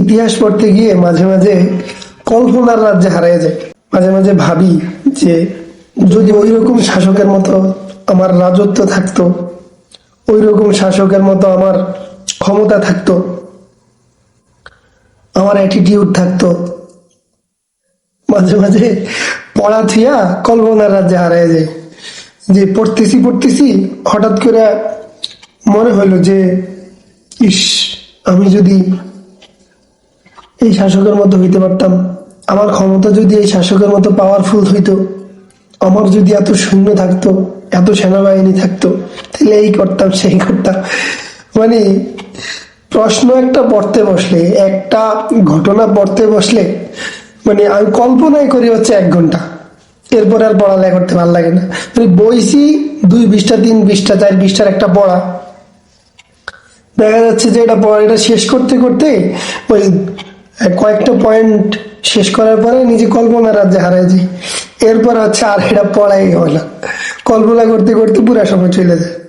ইতিহাস পড়তে গিয়ে মাঝে মাঝে কল্পনার রাজ্যে হারিয়ে যায়। মাঝে মাঝে ভাবি যে, যদি ওই রকম শাসকের মতো আমার রাজত্ব থাকতো ওই রকম শাসকের মতো আমার ক্ষমতা থাকতো, আমার অ্যাটিটিউড থাকতো, মাঝে মাঝে পড়া থিয়া কল্পনার রাজ্যে হারিয়ে যায়। যে পড়তেছি পড়তেছি, হঠাৎ করে মনে হলো যে, ইস, আমি যদি এই শাসকের মতো হইতে পারতাম। আমার ক্ষমতা যদি এই শাসকের মতো পাওয়ারফুল হইতো আমার যদি এত সৈন্য থাকতো, এত সেনাবাহিনী থাকতো, তাহলে এই করতাম সেই করতাম মানে প্রশ্ন একটা পড়তে বসলে, একটা ঘটনা পড়তে বসলে মানে আমি কল্পনাই করি হচ্ছে এক ঘণ্টা। এরপরে আর পড়ালেখা করতে ভালো লাগে না। মানে বইছি দুই বিশটা, তিন বিশটা, চার বিশটার একটা পড়া। দেখা যাচ্ছে যে এটা পড়া এটা শেষ করতে করতে, ওই কয়েকটা পয়েন্ট শেষ করার পরে নিজে কল্পনা রাজ্যে হারাই যাই এরপর হচ্ছে আর এটা পড়াই হয় না কল্পনা করতে করতে পুরা সময় চলে যায়।